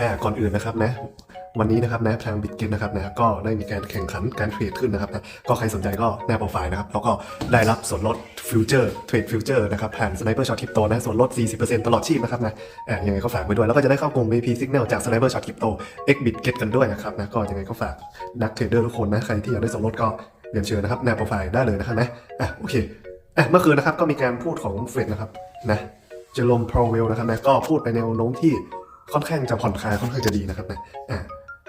อ่าก่อนอื่นนะครับนะวันนี้นะครับนะทางบิตเกินนะครับนะก็ได้มีการแข่งขันการเทรดขึ้นนะครับนะก็ใครสนใจก็หน้าโปรไฟล์นะครับแล้วก็ได้รับส่วนลดฟิวเจอร์เทรดฟิวเจอร์นะครับผ่านสไนเปอร์ช็อตคริปโตนะส่วนลด 40%ตลอดชีพนะครับนะอ่ายังไงก็ฝากไว้ด้วย แล้วก็จะได้เข้ากลุ่ม VP Signal จากสไนเปอร์ช็อตคริปโต X Bitget กันด้วยนะครับนะก็ยังไงก็ฝากนักเทรดเดอร์ทุกคนนะใครที่อยากได้ส่วนลดก็เรียนเชิญนะครับหน้าโปรไฟล์ได้เลยนะครับนะอะโอเคอะเมื่อคืนนะครับก็มีการพูดของเฟดนะครับนะเจอร์โรมพรเวลนะครับนะก็พูดไปแนวโน้มที่ ค่อนข้างจะผ่อนคลายค่อนข้างจะดีนะครับนะอ่า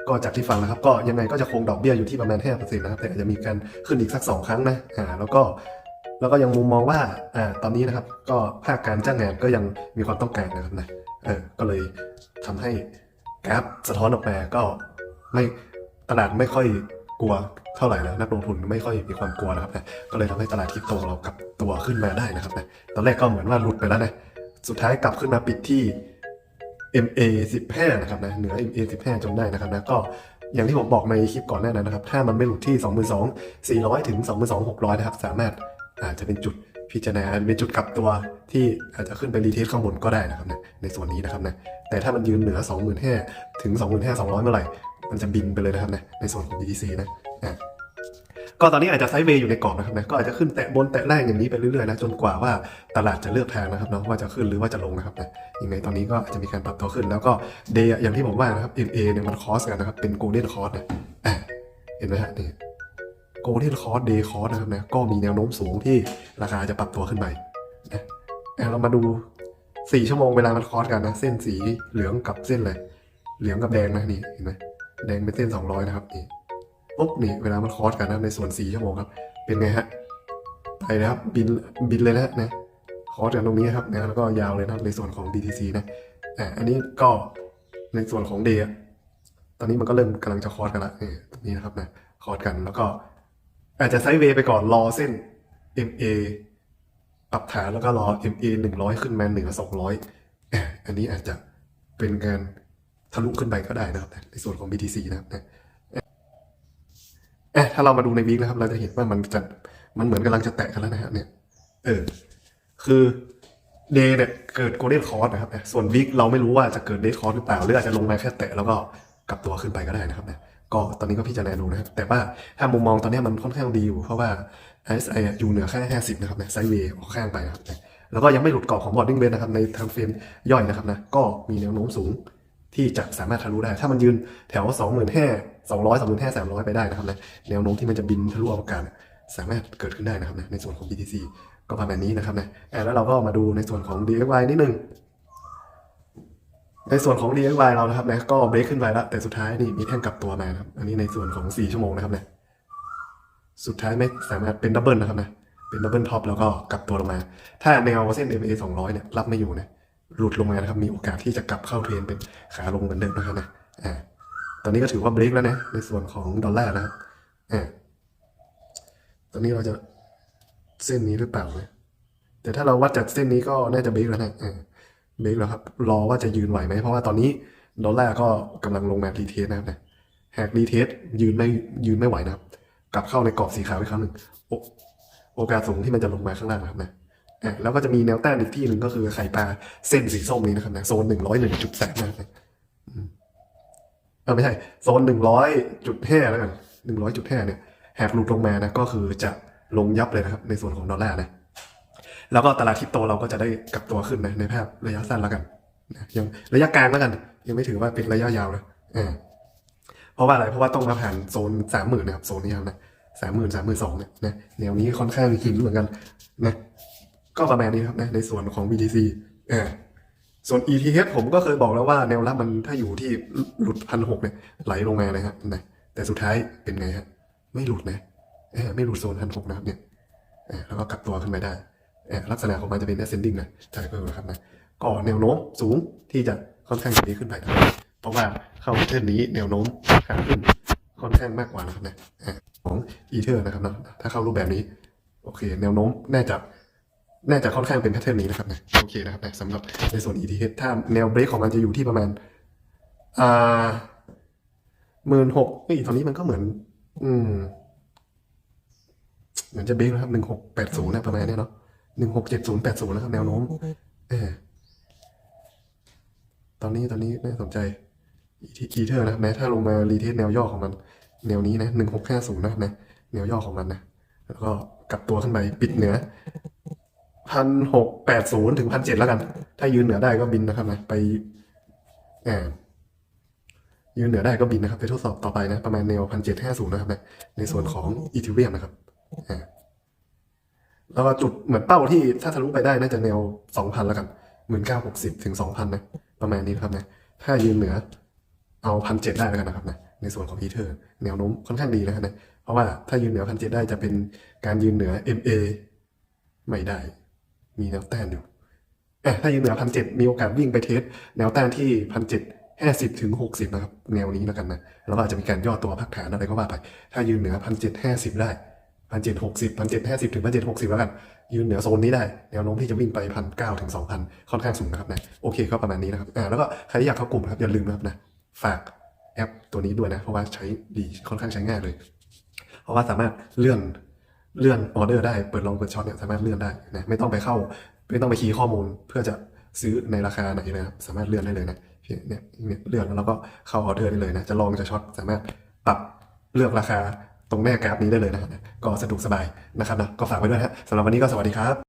ก็จากที่ฟังนะครับ ก็ยังไงก็จะคงดอกเบี้ยอยู่ที่ประมาณ5%นะครับแต่อาจจะมีการขึ้นอีกสัก 2 ครั้งนะอ่าแล้วก็แล้วก็ยังมุมมองว่าอ่าตอนนี้นะครับ ก็ภาคการจ้างงานก็ยังมีความต้องการนะครับนะเออก็เลยทำให้กราฟสะท้อนออกมาก็ไม่ตลาดไม่ค่อยกลัวเท่าไหร่แล้วนักลงทุนไม่ค่อยมีความกลัวนะครับนะก็เลยทำให้ตลาดคริปโตเรากลับตัวขึ้นมาได้นะครับนะตอนแรกก็เหมือนว่าหลุดไปแล้วนะสุดท้ายกลับขึ้นมาปิดที่ MA 15นะครับนะเหนือ MA 15จนได้นะครับนะก็อย่างที่ผมบอกในคลิปก่อนหน้านั้นนะครับ ถ้ามันไม่หลุดที่ 22,400 ถึง 22,600 นะครับ สามารถอาจจะเป็นจุดพิจารณาเป็นจุดกลับตัวที่อาจจะขึ้นไปรีเทสข้างบนก็ได้นะครับนะในส่วนนี้นะครับนะแต่ถ้ามันยืนเหนือ 25,000 ถึง 25,200 เมื่อไหร่ มันจะบินไปเลยนะครับนะในส่วนของ BTC นะอะ ก็ตอนนี้อาจจะไซด์เวย์อยู่ในกรอบนะครับนะก็อาจจะขึ้นแตะบนแตะล่างอย่างนี้ไปเรื่อยๆนะจนกว่าว่าตลาดจะเลือกทางนะครับเนาะว่าจะขึ้นหรือว่าจะลงนะครับนะยังไงตอนนี้ก็อาจจะมีการปรับตัวขึ้น แล้วก็เดย์อย่างที่ผมว่านะครับ NA เนี่ยมันคอสกันนะครับเป็นโกลเด้นคอสนะอะเห็นไหมฮะนี่โกลเด้นคอสเดย์คอสนะครับนะก็มีแนวโน้มสูงที่ราคาจะปรับตัวขึ้นไปนะอะเรามาดูสี่ชั่วโมงเวลามันคอสกันนะ เส้นสีเหลืองกับเส้นอะไรเหลืองกับแดงนะนี่เห็นไหมแดงเป็นเส้นสองร้อยนะครับนี่ ปุ๊บนี่เวลามันคอร์สกันนะในส่วน4ชั่วโมงครับ เป็นไงฮะไปนะครับบินบินเลยนะนะคอร์สกันตรงนี้ครับนะแล้วก็ยาวเลยนะในส่วนของ BTC นะอ่าอันนี้ก็ในส่วนของ Day ตอนนี้มันก็เริ่มกำลังจะคอร์สกันละนี่ตรงนี้นะครับนะคอร์สกันแล้วก็ อาจจะไซด์เวย์ไปก่อนรอเส้น MA ปรับฐานแล้วก็รอ MA 100 ขึ้นมาเหนือ200อ่าอันนี้อาจจะเป็นการทะลุขึ้นไปก็ได้นะครับ ในส่วนของ BTC นะครับ อ๊ะถ้าเรามาดูในวีคนะครับ เราจะเห็นว่ามันจะมันเหมือนกำลังจะแตะกันแล้วนะฮะเนี่ย เออ คือเดย์เนี่ยเกิดโกลเด้นคอร์สนะครับส่วนวีคเราไม่รู้ว่าจะเกิดเดทคอร์สหรือเปล่าหรืออาจจะลงมาแค่แตะแล้วก็กลับตัวขึ้นไปก็ได้นะครับเนะก็ตอนนี้ก็พิจารณาดูนะครับแต่ว่าถ้ามุมมองตอนนี้มันค่อนข้างดีอยู่ เพราะว่า RSI ออยู่เหนือแค่50 นะครับนะไซเวย์ออกข้างไปนะครับแล้วก็ยังไม่หลุดกรอบของบอดดิ้งเบนนะครับในทางเฟรมย่อยนะครับนะก็มีแนวโน้มสูง ที่จะสามารถทะลุได้ ถ้ามันยืนแถว 2 5 0 0 0 200 25,000 300 ไปได้นะครับนะแนวโน้มที่มันจะบินทะลุอวกาศสามารถเกิดขึ้นได้นะครับนะในส่วนของ BTC ก็ประมาณนี้นะครับนะอะแล้วเราก็มาดูในส่วนของ DXY นิดนึงในส่วนของ DXY เรานะครับนะก็เบรกขึ้นไปแล้ว แต่สุดท้ายนี่มีแท่งกลับตัวมาครับ อันนี้ในส่วนของ 4 ชั่วโมงนะครับนะสุดท้ายไม่สามารถเป็นดับเบิลนะครับนะเป็นดับเบิลท็อปแล้วก็กลับตัวลงมา ถ้าแนวเส้น MA 200 เนี่ยรับไม่อยู่นะ หลุดลงมานะครับ มีโอกาสที่จะกลับเข้าเทรนเป็นขาลงเหมือนเดิมนะครับนะอ่าตอนนี้ก็ถือว่าเบรกแล้วนะ ในส่วนของดอลลาร์นะครับอ่าตอนนี้เราจะเส้นนี้หรือเปล่านะแต่ถ้าเราวัดจากเส้นนี้ก็น่าจะเบรกแล้วนะอ่าเบรกแล้วครับ รอว่าจะยืนไหวไหม เพราะว่าตอนนี้ดอลลาร์ก็กำลังลงมารีเทสนะครับนะหากรีเทสยืนไม่ยืนไม่ไหวนะครับ กลับเข้าในกรอบสีขาวอีกครั้งหนึ่งโอโอกาสสูงที่มันจะลงมาข้างล่างนะครับนะ อะแล้วก็จะมีแนวต้านอีกที่หนึ่งก็คือไข่ปลาเส้นสีส้มนี้นะครับนะโซนหนึ่งร้อยหนึ่งจุดสามนะครับอืมเออไม่ใช่โซนหนึ่งร้อยจุดห้าแล้วกันหนึ่งร้อยจุดห้าเนี่ยแหากหลุดลงมานะก็คือจะลงยับเลยนะครับ ในส่วนของดอลลาร์นะแล้วก็ตลาดคริปโตเราก็จะได้กลับตัวขึ้นนะในภาพระยะสั้นแล้วกันนะยังระยะกลางแล้วกัน ยังไม่ถือว่าเป็นระยะยาวนะอ่าเพราะว่าอะไรเพราะว่าต้องมาผ่านโซนสามหมื่นนะครับโซนนี้ครับนะสามหมื่นสามหมื่นสองเนี่ยนะแนวนี้ค่อนข้างหินเหมือนกันนะ ก็ประมาณนี้ครับนะในส่วนของ BTC อ่าส่วน ETH ผมก็เคยบอกแล้วว่าแนวรับมันถ้าอยู่ที่หลุดพันหกเนี่ยไหลลงมาเลยครับนะแต่สุดท้ายเป็นไงฮะไม่หลุดนะเออไม่หลุดโซนพันหกนะครับเนี่ยเออแล้วก็กลับตัวขึ้นมาได้เออลักษณะของมันจะเป็น ascending นะใช่เพิ่มนะครับนะก็แนวโน้มสูงที่จะค่อนข้างจะดีขึ้นไปนะเพราะว่าเข้าเท่นนี้แนวโน้มขาขึ้นค่อนข้างมากกว่านะครับนะอ่าของ Ether นะครับนะถ้าเข้ารูปแบบนี้ โอเค แนวโน้มน่าจะ น่าจะค่อนข้างเป็นแพทเทิร์นนี้นะครับนะโอเคนะครับนะสำหรับในส่วน ETH ถ้าแนวเบรกของมันจะอยู่ที่ประมาณอ่าหมื่นหกเฮ้ยตอนนี้มันก็เหมือน อืมเหมือนจะเบรกนะครับหนึ่งหกแปดศูนย์นะประมาณเนี้ยเนาะหนึ่งหกเจ็ดศูนย์แปดศูนย์นะครับแนวโน้มเออตอนนี้ตอนนี้น่าสนใจอีเทอร์นะครับนะถ้าลงมารีเทสแนวย่อของมัน แนวนี้นะหนึ่งหกห้าศูนย์นะครับนะแนวย่อของมันนะแล้วก็กลับตัวขึ้นไปปิดเหนือ พันหกแปดศูนย์ถึงพันเจ็ดแล้วกัน ถ้ายืนเหนือได้ก็บินนะครับนะไปอ่ายืนเหนือได้ก็บินนะครับ ไปทดสอบต่อไปนะ ประมาณแนวพันเจ็ดห้าศูนย์นะครับนะในส่วนของอีทิเวียมนะครับอ่าแล้วก็จุดเหมือนเป้าที่ถ้าทะลุไปได้น่าจะแนวสองพันแล้วกันหมื่นเก้าหกสิบถึงสองพันนะประมาณนี้นะครับนะถ้ายืนเหนือเอาพันเจ็ดได้แล้วกันนะครับนะในส่วนของอีเทอร์แนวโน้มค่อนข้างดีนะครับนะเพราะว่าถ้ายืนเหนือพันเจ็ดได้จะเป็นการยืนเหนือ MA ไม่ได้ มีแนวต้านอยู่อะถ้ายืนเหนือพันเจ็ดมีโอกาสวิ่งไปเทสแนวต้านที่พันเจ็ดห้าสิบถึงหกสิบนะครับแนวนี้แล้วกันนะแล้วอาจจะมีการย่อตัวพักฐานอะไรก็ว่าไป ถ้ายืนเหนือพันเจ็ดห้าสิบได้พันเจ็ดหกสิบพันเจ็ดห้าสิบถึงพันเจ็ดหกสิบแล้วกัน ยืนเหนือโซนนี้ได้ แนวโน้มที่จะวิ่งไปพันเก้าถึงสองพันค่อนข้างสูงนะครับนะโอเคก็ประมาณนี้นะครับอ่าแล้วก็ใครที่อยากเข้ากลุ่มนะครับอย่าลืมนะครับนะฝากแอปตัวนี้ด้วยนะ เพราะว่าใช้ดีค่อนข้างใช้ง่ายเลย เพราะว่าสามารถเลื่อน เลื่อนออเดอร์ได้เปิดลองเปิดช็อตเนี่ยสามารถเลื่อนได้นะไม่ต้องไปเข้า ไม่ต้องไปคีย์ข้อมูลเพื่อจะซื้อในราคาไหนนะครับสามารถเลื่อนได้เลยนะเนี่ยเนี่ยเลื่อนแล้วเราก็เข้าออเดอร์ได้เลยนะจะลองจะช็อตสามารถปรับเลือกราคาตรงแม่กราฟนี้ได้เลยนะก็สะดวกสบายนะครับนะก็ฝากไว้ด้วยนะฮะสำหรับวันนี้ก็สวัสดีครับ